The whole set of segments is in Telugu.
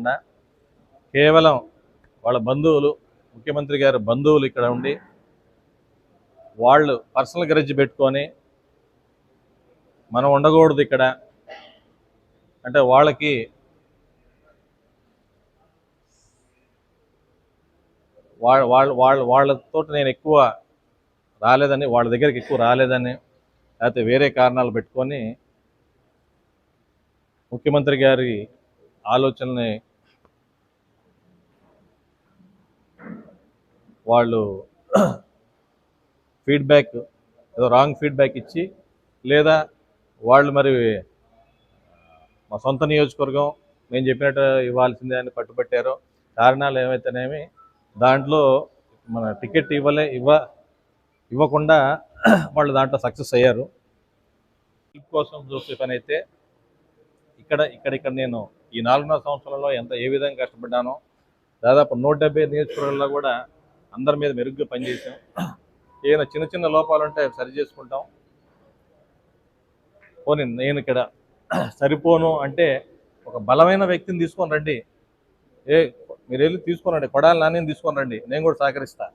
కాకుండా కేవలం వాళ్ళ బంధువులు ముఖ్యమంత్రి గారి బంధువులు ఇక్కడ ఉండి వాళ్ళు పర్సనల్ గ్రడ్జ్ పెట్టుకొని మనం ఉండకూడదు ఇక్కడ. అంటే వాళ్ళకి వాళ్ళ వాళ్ళ వాళ్ళ వాళ్ళతో నేను ఎక్కువ రాలేదని వాళ్ళ దగ్గరికి ఎక్కువ రాలేదని లేకపోతే వేరే కారణాలు పెట్టుకొని ముఖ్యమంత్రి గారి ఆలోచనని వాళ్ళు ఫీడ్బ్యాక్ ఏదో రాంగ్ ఫీడ్బ్యాక్ ఇచ్చి లేదా వాళ్ళు మరి మా సొంత నియోజకవర్గం నేను చెప్పినట్టు ఇవ్వాల్సిందే అని పట్టుబట్టారో కారణాలు ఏమైతేనేమి దాంట్లో మన టికెట్ ఇవ్వలే ఇవ్వ ఇవ్వకుండా వాళ్ళు దాంట్లో సక్సెస్ అయ్యారు. ఈ కోసం చూసే పని అయితే ఇక్కడ ఇక్కడ ఇక్కడ నేను ఈ నాలుగున్నర సంవత్సరాల్లో ఎంత ఏ విధంగా కష్టపడ్డానో దాదాపు నూట డెబ్బై నియోజకవర్గాల్లో కూడా అందరి మీద మెరుగ్గా పనిచేసాం. ఏదైనా చిన్న చిన్న లోపాలు ఉంటే సరి చేసుకుంటాం. పోనీ నేను ఇక్కడ సరిపోను అంటే ఒక బలమైన వ్యక్తిని తీసుకొని రండి. ఏ మీరు వెళ్ళి తీసుకొని రండి. కొడాలి నాని తీసుకొని రండి. నేను కూడా సహకరిస్తా.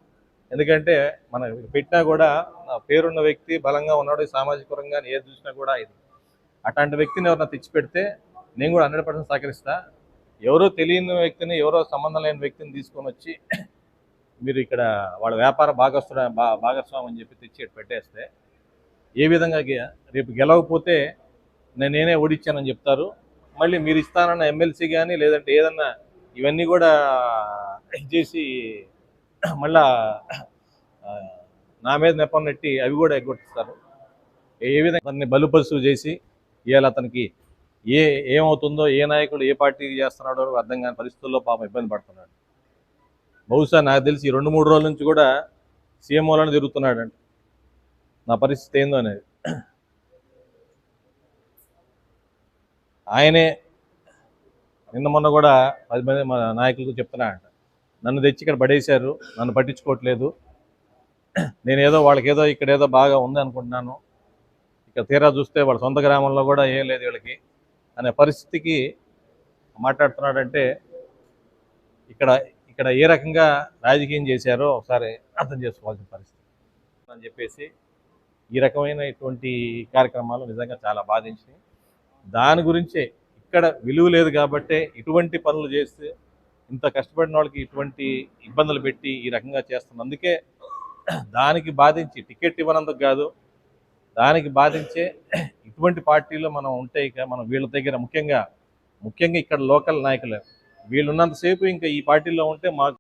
ఎందుకంటే మన పెట్టినా కూడా నా పేరున్న వ్యక్తి బలంగా ఉన్నాడు సామాజిక పరంగా ఏది చూసినా కూడా ఇది. అట్లాంటి వ్యక్తిని ఎవరైనా తెచ్చి పెడితే నేను కూడా హండ్రెడ్ పర్సెంట్ సహకరిస్తా. ఎవరో తెలియని వ్యక్తిని ఎవరో సంబంధం లేని వ్యక్తిని తీసుకొని వచ్చి మీరు ఇక్కడ వాళ్ళ వ్యాపార భాగస్వామి భాగస్వామి అని చెప్పి తెచ్చి పెట్టేస్తే ఏ విధంగా గె- రేపు గెలవకపోతే నేనే ఓడిచ్చానని చెప్తారు. మళ్ళీ మీరు ఇస్తానన్న ఎమ్మెల్సీ కానీ లేదంటే ఏదన్నా ఇవన్నీ కూడా చేసి మళ్ళా నా మీద నెప్పం నెట్టి అవి కూడా ఎగ్గొట్టిస్తారు. ఏ విధంగా అతన్ని బలుపరుసు చేసి ఇవాళ అతనికి ఏ ఏమవుతుందో ఏ నాయకుడు ఏ పార్టీ చేస్తున్నాడో అర్థం కాని పరిస్థితుల్లో పాపం ఇబ్బంది పడుతున్నాడు. బహుశా నాకు తెలిసి రెండు మూడు రోజుల నుంచి కూడా సీఎంఓలను తిరుగుతున్నాడంట. నా పరిస్థితి ఏందో అనేది. ఆయనే నిన్న మొన్న కూడా పది మంది మన నాయకులకు చెప్తున్నాడంట. నన్ను తెచ్చి ఇక్కడ పడేశారు నన్ను పట్టించుకోవట్లేదు. నేను ఏదో వాళ్ళకి ఏదో ఇక్కడ ఏదో బాగా ఉంది అనుకుంటున్నాను. ఇక్కడ తీరా చూస్తే వాళ్ళ సొంత గ్రామంలో కూడా ఏం లేదు వీళ్ళకి అనే పరిస్థితికి మాట్లాడుతున్నాడంటే ఇక్కడ ఇక్కడ ఏ రకంగా రాజకీయం చేశారో ఒకసారి అర్థం చేసుకోవాల్సిన పరిస్థితి. అని చెప్పేసి ఈ రకమైనటువంటి కార్యక్రమాలు నిజంగా చాలా బాధించినాయి. దాని గురించే ఇక్కడ విలువ లేదు కాబట్టే ఇటువంటి పనులు చేస్తే ఇంత కష్టపడిన వాళ్ళకి ఇటువంటి ఇబ్బందులు పెట్టి ఈ రకంగా చేస్తున్న అందుకే దానికి బాధించి టికెట్ ఇవ్వనందుకు కాదు దానికి బాధించే ఇటువంటి పార్టీలో మనం ఉంటే ఇక మనం వీళ్ళ దగ్గర ముఖ్యంగా ముఖ్యంగా ఇక్కడ లోకల్ నాయకులు. వీళ్ళున్నంతసేపు ఇంకా ఈ పార్టీలో ఉంటే మాకు